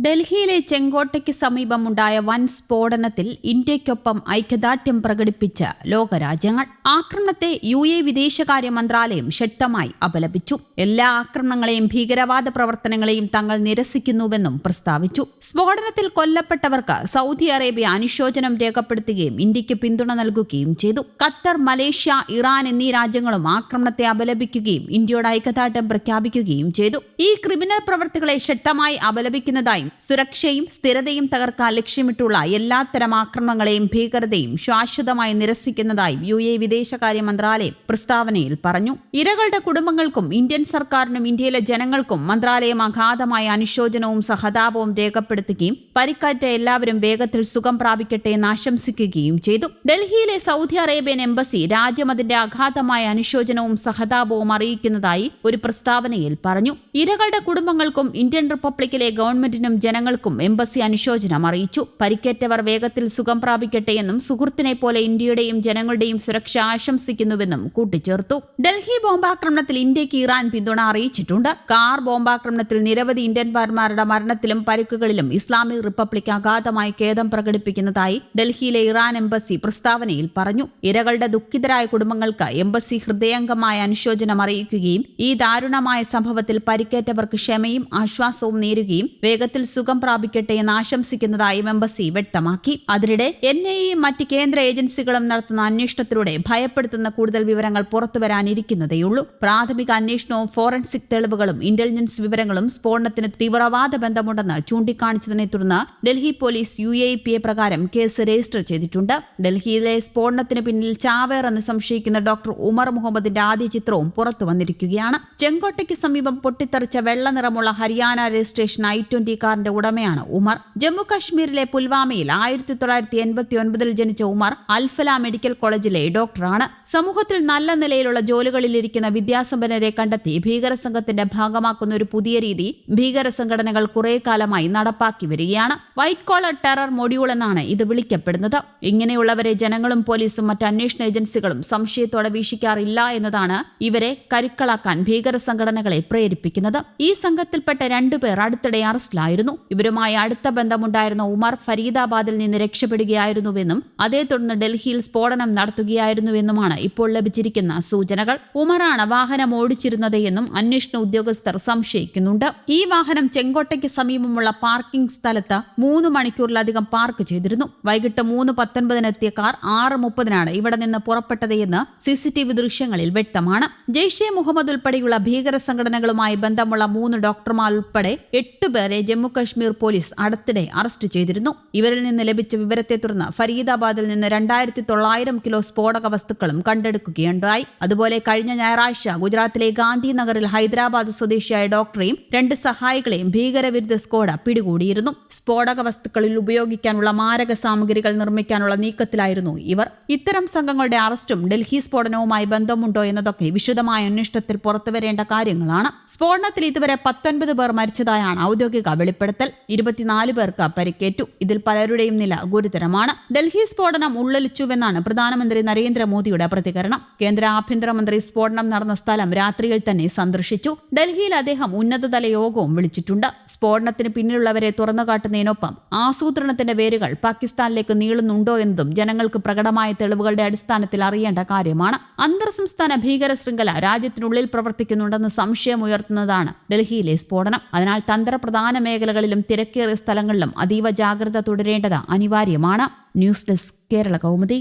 ഡൽഹിയിലെ ചെങ്കോട്ടയ്ക്ക് സമീപമുണ്ടായ വൻ സ്ഫോടനത്തിൽ ഇന്ത്യയ്ക്കൊപ്പം ഐക്യദാർഢ്യം പ്രകടിപ്പിച്ച ലോകരാജ്യങ്ങൾ ആക്രമണത്തെ യു എ വിദേശകാര്യ മന്ത്രാലയം ശക്തമായി അപലപിച്ചു. എല്ലാ ആക്രമണങ്ങളെയും ഭീകരവാദ പ്രവർത്തനങ്ങളെയും തങ്ങൾ നിരസിക്കുന്നുവെന്നും പ്രസ്താവിച്ചു. സ്ഫോടനത്തിൽ കൊല്ലപ്പെട്ടവർക്ക് സൗദി അറേബ്യ അനുശോചനം രേഖപ്പെടുത്തുകയും ഇന്ത്യയ്ക്ക് പിന്തുണ നൽകുകയും ചെയ്തു. ഖത്തർ മലേഷ്യ ഇറാൻ എന്നീ രാജ്യങ്ങളും ആക്രമണത്തെ അപലപിക്കുകയും ഇന്ത്യയുടെ ഐക്യദാർഢ്യം പ്രഖ്യാപിക്കുകയും ചെയ്തു. ഈ ക്രിമിനൽ പ്രവർത്തികളെ ശക്തമായി അപലപിക്കുന്നതായും സുരക്ഷയും സ്ഥിരതയും തകർക്കാൻ ലക്ഷ്യമിട്ടുള്ള എല്ലാത്തരം ആക്രമണങ്ങളെയും ഭീകരതയും ശാശ്വതമായി നിരസിക്കുന്നതായും യു എ വിദേശകാര്യ മന്ത്രാലയം പ്രസ്താവനയിൽ പറഞ്ഞു. ഇരകളുടെ കുടുംബങ്ങൾക്കും ഇന്ത്യൻ സർക്കാരിനും ഇന്ത്യയിലെ ജനങ്ങൾക്കും മന്ത്രാലയം അഗാധമായ അനുശോചനവും സഹതാപവും രേഖപ്പെടുത്തുകയും പരിക്കാറ്റ എല്ലാവരും വേഗത്തിൽ സുഖം പ്രാപിക്കട്ടെ എന്ന് ആശംസിക്കുകയും ചെയ്തു. ഡൽഹിയിലെ സൗദി അറേബ്യൻ എംബസി രാജ്യം അതിന്റെ അഗാധമായ അനുശോചനവും സഹതാപവും അറിയിക്കുന്നതായി ഒരു പ്രസ്താവനയിൽ പറഞ്ഞു. ഇരകളുടെ കുടുംബങ്ങൾക്കും ഇന്ത്യൻ റിപ്പബ്ലിക്കിലെ ഗവൺമെന്റിനും ജനങ്ങൾക്കും എംബസി അനുശോചനം അറിയിച്ചു. പരിക്കേറ്റവർ വേഗത്തിൽ സുഖം പ്രാപിക്കട്ടെ എന്നും സുഹൃത്തിനെ പോലെ ഇന്ത്യയുടെയും ജനങ്ങളുടെയും സുരക്ഷ ആശംസിക്കുന്നുവെന്നും കൂട്ടിച്ചേർത്തു. ഡൽഹി ബോംബാക്രമണത്തിൽ ഇന്ത്യയ്ക്ക് ഇറാൻ പിന്തുണ അറിയിച്ചിട്ടുണ്ട്. കാർ ബോംബാക്രമണത്തിൽ നിരവധി ഇന്ത്യൻ മരണത്തിലും പരിക്കുകളിലും ഇസ്ലാമിക് റിപ്പബ്ലിക് അഗാധമായി ഖേദം പ്രകടിപ്പിക്കുന്നതായി ഡൽഹിയിലെ ഇറാൻ എംബസി പ്രസ്താവനയിൽ പറഞ്ഞു. ഇരകളുടെ ദുഃഖിതരായ കുടുംബങ്ങൾക്ക് എംബസി ഹൃദയംഗമായ അനുശോചനം അറിയിക്കുകയും ഈ ദാരുണമായ സംഭവത്തിൽ പരിക്കേറ്റവർക്ക് ക്ഷമയും ആശ്വാസവും നേരുകയും വേഗത്തിൽ സുഖം പ്രാപിക്കട്ടെ എന്ന് ആശംസിക്കുന്നതായി എംബസി വ്യക്തമാക്കി. അതിനിടെ എൻ മറ്റ് കേന്ദ്ര ഏജൻസികളും നടത്തുന്ന അന്വേഷണത്തിലൂടെ ഭയപ്പെടുത്തുന്ന കൂടുതൽ വിവരങ്ങൾ പുറത്തുവരാനിരിക്കുന്നതേയുള്ളൂ. പ്രാഥമിക അന്വേഷണവും ഫോറൻസിക് തെളിവുകളും ഇന്റലിജൻസ് വിവരങ്ങളും സ്ഫോടനത്തിന് തീവ്രവാദ ബന്ധമുണ്ടെന്ന് ചൂണ്ടിക്കാണിച്ചതിനെ തുടർന്ന് Delhi police U A P A പ്രകാരം കേസ് രജിസ്റ്റർ ചെയ്തിട്ടുണ്ട്. ഡൽഹിയിലെ സ്ഫോടനത്തിന് പിന്നിൽ ചാവേർ എന്ന് സംശയിക്കുന്ന ഡോക്ടർ ഉമർ മുഹമ്മദിന്റെ ആദ്യ ചിത്രവും പുറത്തു വന്നിരിക്കുകയാണ് ചെങ്കോട്ടയ്ക്ക് സമീപം പൊട്ടിത്തെറിച്ച വെള്ള നിറമുള്ള ഹരിയാന രജിസ്ട്രേഷൻ ഐ ട്വന്റി കാറിന്റെ ഉടമയാണ് ഉമർ. ജമ്മു കാശ്മീരിലെ പുൽവാമയിൽ ആയിരത്തി തൊള്ളായിരത്തി എൺപത്തി ഒൻപതിൽ ജനിച്ച ഉമർ അൽഫല മെഡിക്കൽ കോളേജിലെ ഡോക്ടറാണ്. സമൂഹത്തിൽ നല്ല നിലയിലുള്ള ജോലികളിലിരിക്കുന്ന വിദ്യാസമ്പന്നരെ കണ്ടെത്തി ഭീകര സംഘത്തിന്റെ ഭാഗമാക്കുന്ന ഒരു പുതിയ രീതി ഭീകര സംഘടനകൾ കുറെ കാലമായി നടപ്പാക്കി വരികയാണ്. വൈറ്റ് കോളർ ടെറർ മൊഡ്യൂൾ എന്നാണ് ഇത് വിളിക്കപ്പെടുന്നത്. ഇങ്ങനെയുള്ളവരെ ജനങ്ങളും പോലീസും മറ്റ് അന്വേഷണ ഏജൻസികളും സംശയത്തോടെ വീക്ഷിക്കാറില്ല എന്നതാണ് ഇവരെ കരുക്കളാക്കാൻ ഭീകര സംഘടനകളെ പ്രേരിപ്പിക്കുന്നത്. ഈ സംഘത്തിൽപ്പെട്ട രണ്ടുപേർ അടുത്തിടെ അറസ്റ്റിലായിരുന്നു. ഇവരുമായി അടുത്ത ബന്ധമുണ്ടായിരുന്ന ഉമർ ഫരീദാബാദിൽ നിന്ന് രക്ഷപ്പെടുകയായിരുന്നുവെന്നും അതേ തുടർന്ന് ഡൽഹിയിൽ സ്ഫോടനം നടത്തുകയായിരുന്നുവെന്നുമാണ് ഇപ്പോൾ ലഭിച്ചിരിക്കുന്ന സൂചനകൾ. ഉമറാണ് വാഹനം ഓടിച്ചിരുന്നത് എന്നും അന്വേഷണ ഉദ്യോഗസ്ഥർ സംശയിക്കുന്നുണ്ട്. ഈ വാഹനം ചെങ്കോട്ടയ്ക്ക് സമീപമുള്ള പാർക്കിംഗ് സ്ഥലത്ത് മൂന്ന് മണിക്കൂറിലധികം പാർക്ക് ചെയ്തിരുന്നു. വൈകിട്ട് മൂന്ന് പത്തൊൻപതിനെത്തിയ കാർ ആറ് മുപ്പതിനാണ് ഇവിടെ നിന്ന് പുറപ്പെട്ടത് എന്ന് സി സി ടി വി ദൃശ്യങ്ങളിൽ വ്യക്തമാണ്. ജെയ്ഷെ മുഹമ്മദ് ഉൾപ്പെടെയുള്ള ഭീകര സംഘടനകളുമായി ബന്ധമുള്ള മൂന്ന് ഡോക്ടർമാർ ഉൾപ്പെടെ എട്ടുപേരെ ജമ്മുകശ്മീർ പോലീസ് അടുത്തിടെ അറസ്റ്റ് ചെയ്തിരുന്നു. ഇവരിൽ നിന്ന് ലഭിച്ച വിവരത്തെ തുടർന്ന് ഫരീദാബാദിൽ നിന്ന് രണ്ടായിരത്തി തൊള്ളായിരം കിലോ സ്ഫോടക വസ്തുക്കളും കണ്ടെടുക്കുകയുണ്ടായി. അതുപോലെ കഴിഞ്ഞ ഞായറാഴ്ച ഗുജറാത്തിലെ ഗാന്ധിനഗറിൽ ഹൈദരാബാദ് സ്വദേശിയായ ഡോക്ടറെയും രണ്ട് സഹായികളെയും ഭീകരവിരുദ്ധ സ്ക്വാഡ് പിടികൂടിയിരുന്നു. സ്ഫോടക വസ്തുക്കളിൽ ഉപയോഗിക്കാനുള്ള മാരക സാമഗ്രികൾ നിർമ്മിക്കാനുള്ള നീക്കത്തിലായിരുന്നു ഇവർ. ഇത്തരം സംഘങ്ങളുടെ അറസ്റ്റും ഡൽഹി സ്ഫോടനവുമായി ബന്ധമുണ്ടോ എന്നതൊക്കെ വിശദമായ അന്വേഷണത്തിൽ പുറത്തുവരേണ്ട കാര്യങ്ങളാണ്. സ്ഫോടനത്തിൽ ഇതുവരെ പത്തൊൻപത് പേർ മരിച്ചതായാണ് ഔദ്യോഗിക വെളിപ്പെടുത്തൽ ഇരുപത്തിനാല് പേർക്ക് പരിക്കേറ്റു. ഇതിൽ പലരുടെയും നില ഗുരുതരമാണ്. ഡൽഹി സ്ഫോടനം ഉള്ളലിച്ചുവെന്നാണ് പ്രധാനമന്ത്രി നരേന്ദ്രമോദിയുടെ പ്രതികരണം. കേന്ദ്ര ആഭ്യന്തരമന്ത്രി സ്ഫോടനം നടന്ന സ്ഥലം രാത്രിയിൽ തന്നെ സന്ദർശിച്ചു. ഡൽഹിയിൽ അദ്ദേഹം ഉന്നതതല യോഗവും വിളിച്ചിട്ടുണ്ട്. സ്ഫോടനത്തിന് പിന്നിലുള്ളവരെ തുറന്നുകാട്ടുന്നതിനൊപ്പം ആസൂത്രണത്തിന്റെ വേരുകൾ പാകിസ്ഥാനിലേക്ക് നീളുന്നുണ്ടോ എന്നതും ജനങ്ങൾക്ക് പ്രകടമായ തെളിവുകളുടെ അടിസ്ഥാനത്തിൽ അറിയേണ്ട കാര്യമാണ്. അന്തർ സംസ്ഥാന ഭീകര ശൃംഖല രാജ്യത്തിനുള്ളിൽ പ്രവർത്തിക്കുന്നുണ്ടെന്ന് സംശയമുയർത്തുന്നതാണ് ഡൽഹിയിലെ സ്ഫോടനം. അതിനാൽ തന്ത്രപ്രധാന മേഖലകളിലും തിരക്കേറിയ സ്ഥലങ്ങളിലും അതീവ ജാഗ്രത തുടരേണ്ടത് അനിവാര്യമാണ്. News desk Kerala Kaumudi.